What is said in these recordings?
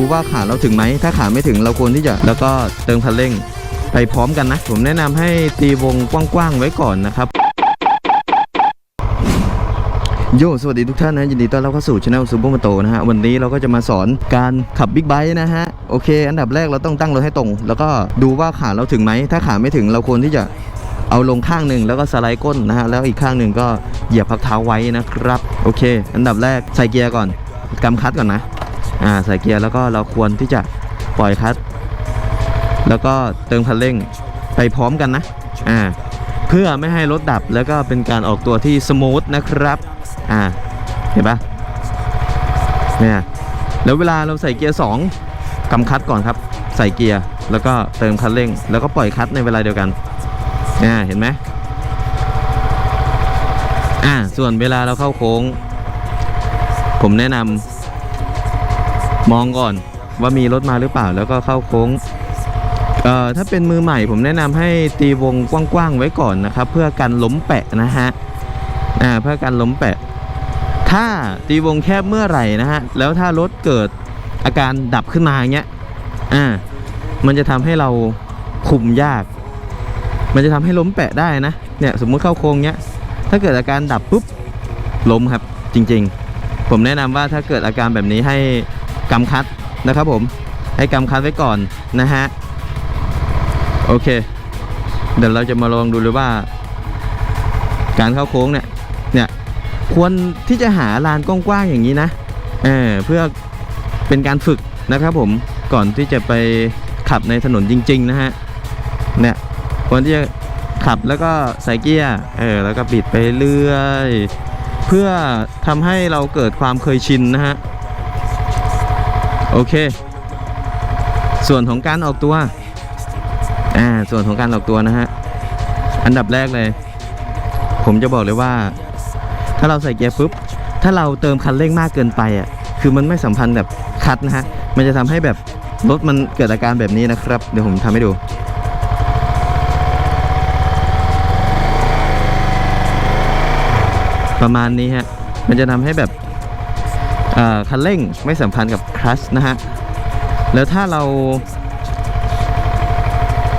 ดูว่าขาเราถึงไหม ถ้าขาไม่ถึงเราควรที่จะ แล้วก็เติมคันเร่งไปพร้อมกันนะ ผมแนะนำให้ตีวงกว้างๆไว้ก่อนนะครับโย สวัสดีทุกท่านนะ ยินดีต้อนรับเข้าสู่ช anel ซูเปอร์มาโตนะฮะ วันนี้เราก็จะมาสอนการขับบิ๊กไบค์นะฮะ โอเค อันดับแรกเราต้องตั้งรถให้ตรง แล้วก็ดูว่าขาเราถึงไหม ถ้าขาไม่ถึงเราควรที่จะเอาลงข้างหนึ่งแล้วก็สไลด์ก้นนะฮะ แล้วอีกข้างหนึ่งก็เหยียบพักเท้าไว้นะครับ โอเค อันดับแรกใส่เกียร์ก่อนกำคัดก่อนนะ อ่าใส่เกียร์แล้วก็เราควรที่จะปล่อยคลัดแล้วก็เติมคันเร่งไปพร้อมกันนะอ่าเพื่อไม่ให้รถดับแล้วก็เป็นการออกตัวที่สมูทนะครับอ่าเห็นปะเนี่ยแล้วเวลาเราใส่เกียร์2กำคัดก่อนครับ ใส่เกียร์แล้วก็เติมคันเร่ง แล้วก็ปล่อยคัดในเวลาเดียวกันเนี่ยเห็นไหมอ่าส่วนเวลาเราเข้าโค้ง ผมแนะนำ มองก่อนว่ามีรถมาหรือเปล่าแล้วก็เข้าโค้งเอ่อถ้าเป็นมือใหม่ผมแนะนำให้ตีวงกว้างๆไว้ก่อนนะครับ เพื่อกันล้มแปะนะฮะอ่าเพื่อกันล้มแปะ ถ้าตีวงแคบเมื่อไหร่นะฮะแล้วถ้ารถเกิดอาการดับขึ้นมาอย่างเงี้ยอ่ามันจะทำให้เราคุมยาก มันจะทำให้ล้มแปะได้นะเนี่ยสมมุติเข้าโค้งเงี้ยถ้าเกิดอาการดับปุ๊บล้มครับจริง ๆ ผมแนะนำว่าถ้าเกิดอาการแบบนี้ให้ กำคัดนะครับผมให้กำคัดไว้ก่อนนะฮะโอเค เดี๋ยวเราจะมาลองดูเลยว่า การเข้าโค้งเนี่ยเนี่ยควรที่จะหาลานกว้างๆอย่างนี้นะเออเพื่อเป็นการฝึกนะครับผมก่อนที่จะไปขับในถนนจริง ๆ นะฮะเนี่ยควรที่จะขับแล้วก็ใส่เกียร์เออแล้วก็บิดไปเรื่อย เพื่อทำให้เราเกิดความเคยชินนะฮะ โอเค ส่วนของการออกตัว อ่า ส่วนของการออกตัวนะฮะ อันดับแรกเลย ผมจะบอกเลยว่า ถ้าเราใส่เกียร์ปุ๊บ ถ้าเราเติมคันเร่งมากเกินไปอะ คือมันไม่สัมพันธ์แบบคัดนะฮะ มันจะทำให้แบบรถมันเกิดอาการแบบนี้นะครับ เดี๋ยวผมทำให้ดูประมาณนี้ฮะ มันจะทำให้แบบ คันเร่งไม่สัมพันธ์กับคลัชนะฮะ แล้วถ้าเรา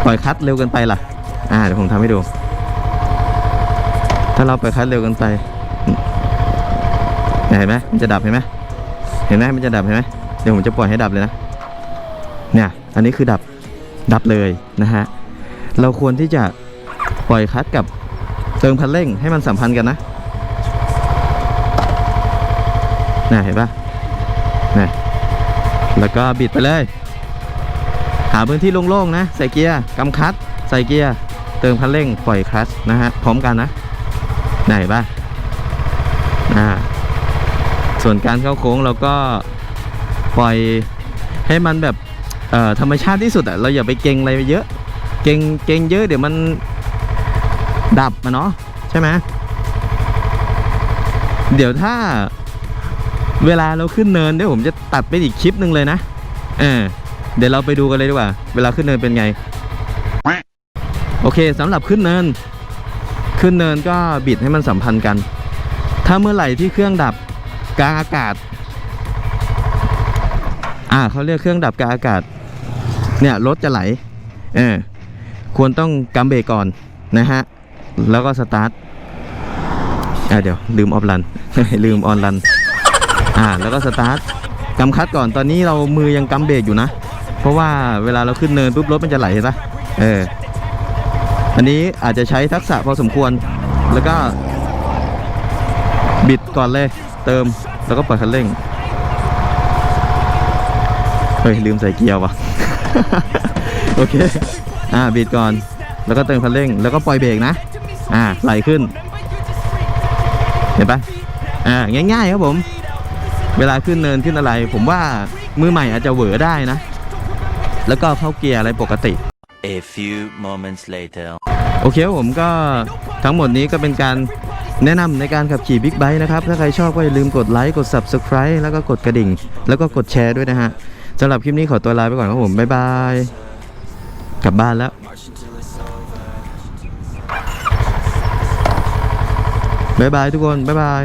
ปล่อยคัดเร็วเกินไปล่ะ อ่าเดี๋ยวผมทำให้ดู ถ้าเราปล่อยคัดเร็วเกินไป เห็นไหมมันจะดับเห็นไหมเห็นไหมมันจะดับเห็นไหมเดี๋ยวผมจะปล่อยให้ดับเลยนะ เนี่ย อันนี้คือดับ ดับเลยนะฮะ เราควรที่จะปล่อยคัดกับเติมคันเร่งให้มันสัมพันธ์กันนะ น่ะเห็นปะนี่แล้วก็บิดไปเลย หาพื้นที่โล่งๆนะ ใส่เกียร์กำคัด ใส่เกียร์ เติมคันเร่ง ปล่อยคลัตช์นะฮะ พร้อมกันนะไหนบ้างอ่าส่วนการเข้าโค้งเราก็ปล่อยให้มันแบบเอ่อธรรมชาติที่สุดอะเราอย่าไปเก่งอะไรเยอะ เก่งเก่งเยอะเดี๋ยวมันดับมาเนาะใช่ไหมเดี๋ยวถ้า เวลาเราขึ้นเนินเดี๋ยวผมจะตัดไปอีกคลิปหนึ่งเลยนะเออเดี๋ยวเราไปดูกันเลยดีกว่า เวลาขึ้นเนินเป็นไง โอเคสำหรับขึ้นเนิน ขึ้นเนินก็บิดให้มันสัมพันธ์กัน ถ้าเมื่อไหร่ที่เครื่องดับกลางอากาศ อ่าเขาเรียกเครื่องดับกลางอากาศ เนี่ยรถจะไหล เออควรต้องกำเบรกก่อนนะฮะ แล้วก็สตาร์ทอ่าเดี๋ยวลืมออฟรันลืมออนรัน อ่าแล้วก็สตาร์ทกำคัดก่อนตอนนี้เรามือยังกำเบรกอยู่นะ เพราะว่าเวลาเราขึ้นเนินปุ๊บรถมันจะไหลเห็นปะเอออันนี้อาจจะใช้ทักษะพอสมควร แล้วก็ บิดก่อนเลย เติมแล้วก็ปล่อยคันเร่งเฮ้ยลืมใส่เกียร์ว่ะ โอเค อ่าบิดก่อน แล้วก็เติมคันเร่ง แล้วก็ปล่อยเบรกนะ อ่าไหลขึ้น เห็นปะอ่าง่ายๆครับผม เวลาขึ้นเนินขึ้นอะไร ผมว่ามือใหม่อาจจะเหวอได้นะ แล้วก็เข้าเกียร์อะไรปกติ A few moments later. โอเคครับผมก็ทั้งหมดนี้ก็เป็นการแนะนำในการขับขี่บิ๊กไบค์นะครับ ถ้าใครชอบก็อย่าลืมกดไลค์กด Subscribe แล้วก็กดกระดิ่ง แล้วก็กดแชร์ด้วยนะฮะสำหรับคลิปนี้ขอตัวลาไปก่อนครับผม บ๊ายบาย กลับบ้านแล้ว บ๊ายบายทุกคน บ๊ายบาย